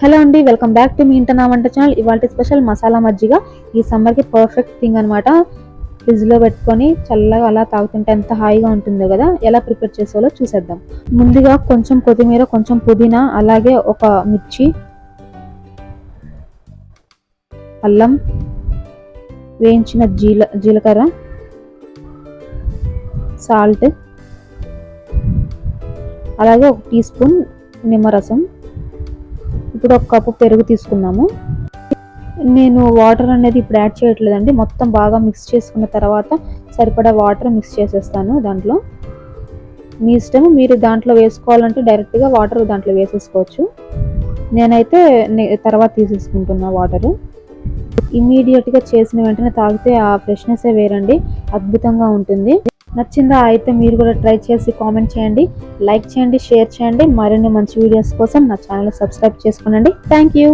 Hello అండి welcome back to మీ ఇంటర్నా వంట ఛానల్. ఇవాళ స్పెషల్ మసాలా మజ్జిగ. ఈ సమ్మర్కి పర్ఫెక్ట్ థింగ్ అనమాట ఫ్రిడ్జ్లో పెట్టుకొని చల్లగా అలా తాగుతుంటే ఎంత హాయిగా ఉంటుందో కదా ఎలా ప్రిపేర్ చేసుకోవాలో చూసేద్దాం. ముందుగా కొంచెం కొత్తిమీర కొంచెం పుదీనా అలాగే ఒక మిర్చి అల్లం వేయించిన జీల జీలకర్ర సాల్ట్ అలాగే ఒక టీ స్పూన్ నిమ్మరసం ఇప్పుడు ఒక కప్పు పెరుగు తీసుకున్నాము నేను వాటర్ అనేది ఇప్పుడు యాడ్ చేయట్లేదండి. మొత్తం బాగా మిక్స్ చేసుకున్న తర్వాత సరిపడా వాటర్ మిక్స్ చేసేస్తాను దాంట్లో. మీ ఇష్టం మీరు దాంట్లో వేసుకోవాలంటే డైరెక్ట్గా వాటర్ దాంట్లో వేసేసుకోవచ్చు. నేనైతే తర్వాత తీసేసుకుంటున్నా వాటరు ఇమీడియట్గా చేసిన వెంటనే తాగితే ఆ ఫ్రెష్నెస్ వేరండి. అద్భుతంగా ఉంటుంది. నచ్చిందా అయితే మీరు కూడా ట్రై చేసి కామెంట్ చేయండి లైక్ చేయండి షేర్ చేయండి. మరిన్ని మంచి వీడియోస్ కోసం నా ఛానల్ సబ్స్క్రైబ్ చేసుకోనండి. Thank you